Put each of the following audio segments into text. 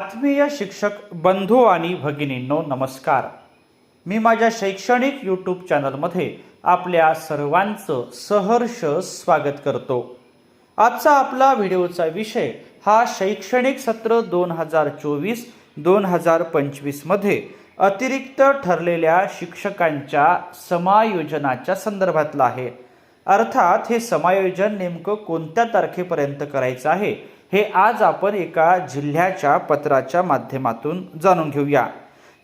आत्मीय शिक्षक बंधू आणि भगिनींनो नमस्कार. मी माझ्या शैक्षणिक यूट्यूब चॅनलमध्ये आपल्या सर्वांचं सहर्ष स्वागत करतो. आजचा आपला व्हिडिओचा विषय हा शैक्षणिक सत्र दोन हजार चोवीस दोन हजार पंचवीसमध्ये अतिरिक्त ठरलेल्या शिक्षकांच्या समायोजनाच्या संदर्भातला आहे. अर्थात हे समायोजन नेमकं कोणत्या तारखेपर्यंत करायचं आहे हे आज आपण एका जिल्ह्याच्या पत्राच्या माध्यमातून जाणून घेऊया.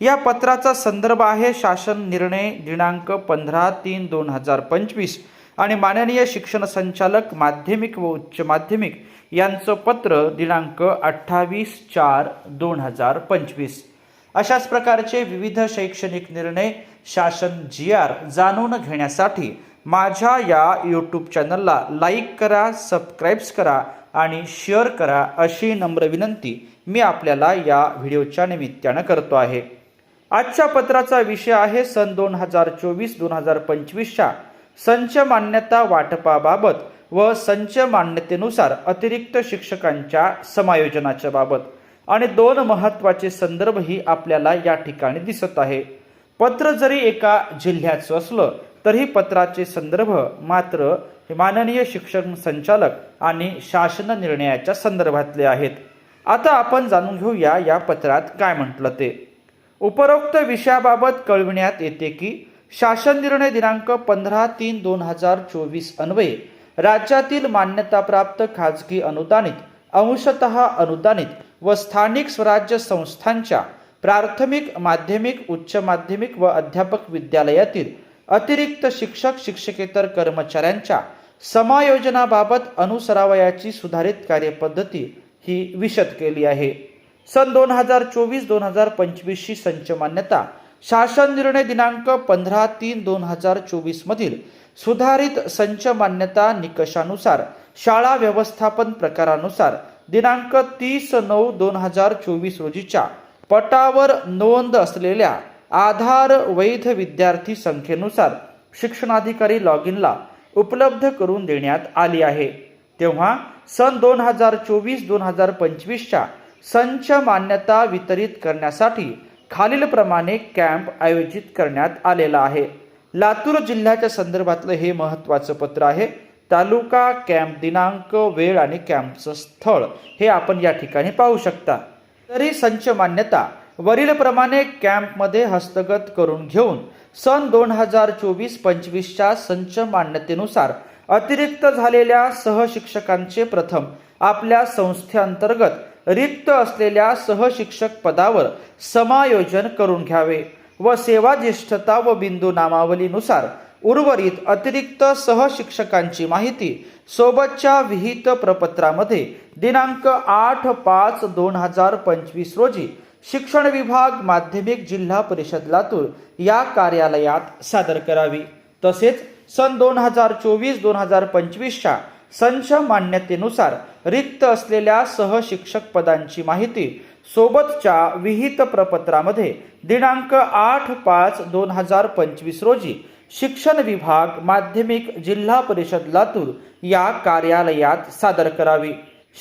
या पत्राचा संदर्भ आहे शासन निर्णय दिनांक पंधरा तीन दोन हजार पंचवीस आणि माननीय शिक्षण संचालक माध्यमिक व उच्च माध्यमिक यांचं पत्र दिनांक अठ्ठावीस चार दोन हजार पंचवीस. अशाच प्रकारचे विविध शैक्षणिक निर्णय शासन जी आर जाणून घेण्यासाठी माझ्या या यूट्यूब चॅनलला लाईक करा सबस्क्राईब्स करा आणि शेअर करा अशी नम्र विनंती मी आपल्याला या व्हिडिओच्या निमित्तानं करतो आहे. आजच्या पत्राचा विषय आहे सन दोन हजार चोवीस दोन हजार पंचवीसच्या संच मान्यता वाटपाबाबत व संच मान्यतेनुसार अतिरिक्त शिक्षकांच्या समायोजनाच्या बाबत. आणि दोन महत्त्वाचे संदर्भही आपल्याला या ठिकाणी दिसत आहे. पत्र जरी एका जिल्ह्याचं असलं तरी पत्राचे संदर्भ मात्र माननीय शिक्षण संचालक आणि शासन निर्णयाच्या संदर्भातले आहेत. आता आपण जाणून घेऊया या पत्रात काय म्हटलं ते. उपरोक्त विषयाबाबत कळविण्यात येते की शासन निर्णय दिनांक पंधरा तीन दोन हजार चोवीस अन्वये राज्यातील मान्यताप्राप्त खाजगी अनुदानित अंशतः अनुदानित व स्थानिक स्वराज्य संस्थांच्या प्राथमिक माध्यमिक उच्च माध्यमिक व अध्यापक विद्यालयातील अतिरिक्त शिक्षक शिक्षकेतर कर्मचाऱ्यांच्या समायोजनाबाबत अनुसरावयाची सुधारित कार्यपद्धती ही विशद केली आहे. सन दोन हजार चोवीस दोन हजार पंचवीसची संच मान्यता शासन निर्णय दिनांक पंधरा तीन दोन हजार चोवीसमधील सुधारित संच मान्यता निकषानुसार शाळा व्यवस्थापन प्रकारानुसार दिनांक तीस नऊ दोन हजार चोवीस रोजीच्या पटावर नोंद असलेल्या आधार वैध विद्यार्थी संख्येनुसार शिक्षणाधिकारी लॉग इनला उपलब्ध करून देण्यात आली आहे. तेव्हा सन दोन हजार चोवीस दोन हजार पंचवीसच्या संच मान्यता वितरित करण्यासाठी खालीलप्रमाणे कॅम्प आयोजित करण्यात आलेला आहे. लातूर जिल्ह्याच्या संदर्भातलं हे महत्त्वाचं पत्र आहे. तालुका कॅम्प दिनांक वेळ आणि कॅम्पचं स्थळ हे आपण या ठिकाणी पाहू शकता. तरी संच मान्यता वरीलप्रमाणे कॅम्पमध्ये हस्तगत करून घेऊन सन दोन हजार चोवीस पंचवीसच्या संच मान्यतेनुसार अतिरिक्त झालेल्या सहशिक्षकांचे प्रथम आपल्या संस्थेअंतर्गत रिक्त असलेल्या सहशिक्षक पदावर समायोजन करून घ्यावे व सेवा ज्येष्ठता व बिंदू नामावलीनुसार उर्वरित अतिरिक्त सहशिक्षकांची माहिती सोबतच्या विहित प्रपत्रामध्ये दिनांक आठ पाच दोन हजार पंचवीस रोजी शिक्षण विभाग माध्यमिक जिल्हा परिषद लातूर या कार्यालयात सादर करावी. तसेच सन दोन हजार चोवीस दोन हजार पंचवीसच्या संच मान्यतेनुसार रिक्त असलेल्या सहशिक्षक पदांची माहिती सोबतच्या विहित प्रपत्रामध्ये दिनांक आठ पाच दोन हजार पंचवीस रोजी शिक्षण विभाग माध्यमिक जिल्हा परिषद लातूर या कार्यालयात सादर करावी.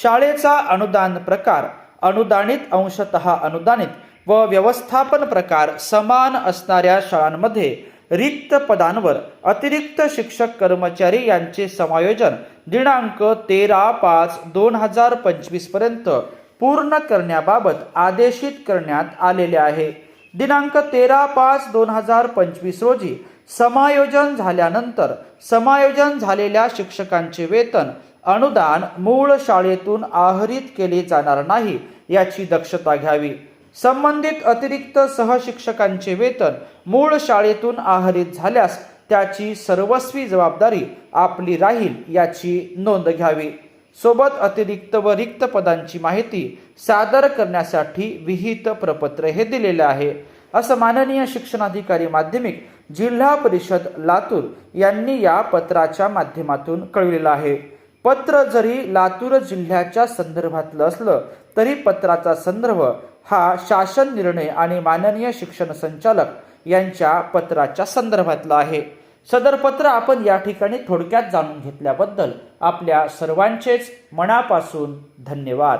शाळेचा अनुदान प्रकार अनुदानित अंशतः अनुदानित व व्यवस्थापन प्रकार समान असणाऱ्या शाळांमध्ये रिक्त पदांवर अतिरिक्त शिक्षक कर्मचारी यांचे समायोजन दिनांक तेरा पाच दोन हजार पंचवीसपर्यंत पूर्ण करण्याबाबत आदेशित करण्यात आलेले आहे. दिनांक तेरा पाच दोन हजार पंचवीस रोजी समायोजन झाल्यानंतर समायोजन झालेल्या शिक्षकांचे वेतन अनुदान मूळ शाळेतून आहरित केले जाणार नाही याची दक्षता घ्यावी. संबंधित अतिरिक्त सहशिक्षकांचे वेतन मूळ शाळेतून आहरित झाल्यास त्याची सर्वस्वी जबाबदारी आपली राहील याची नोंद घ्यावी. सोबत अतिरिक्त व रिक्त पदांची माहिती सादर करण्यासाठी विहित प्रपत्र हे दिलेले आहे. असं माननीय शिक्षणाधिकारी माध्यमिक जिल्हा परिषद लातूर यांनी या पत्राच्या माध्यमातून कळविलेलं आहे. पत्र जरी लातूर जिल्ह्याच्या संदर्भातलं असलं तरी पत्राचा संदर्भ हा शासन निर्णय आणि माननीय शिक्षण संचालक यांच्या पत्राच्या संदर्भातला आहे. सदर पत्र आपण या ठिकाणी थोडक्यात जाणून घेतल्याबद्दल आपल्या सर्वांचेच मनापासून धन्यवाद.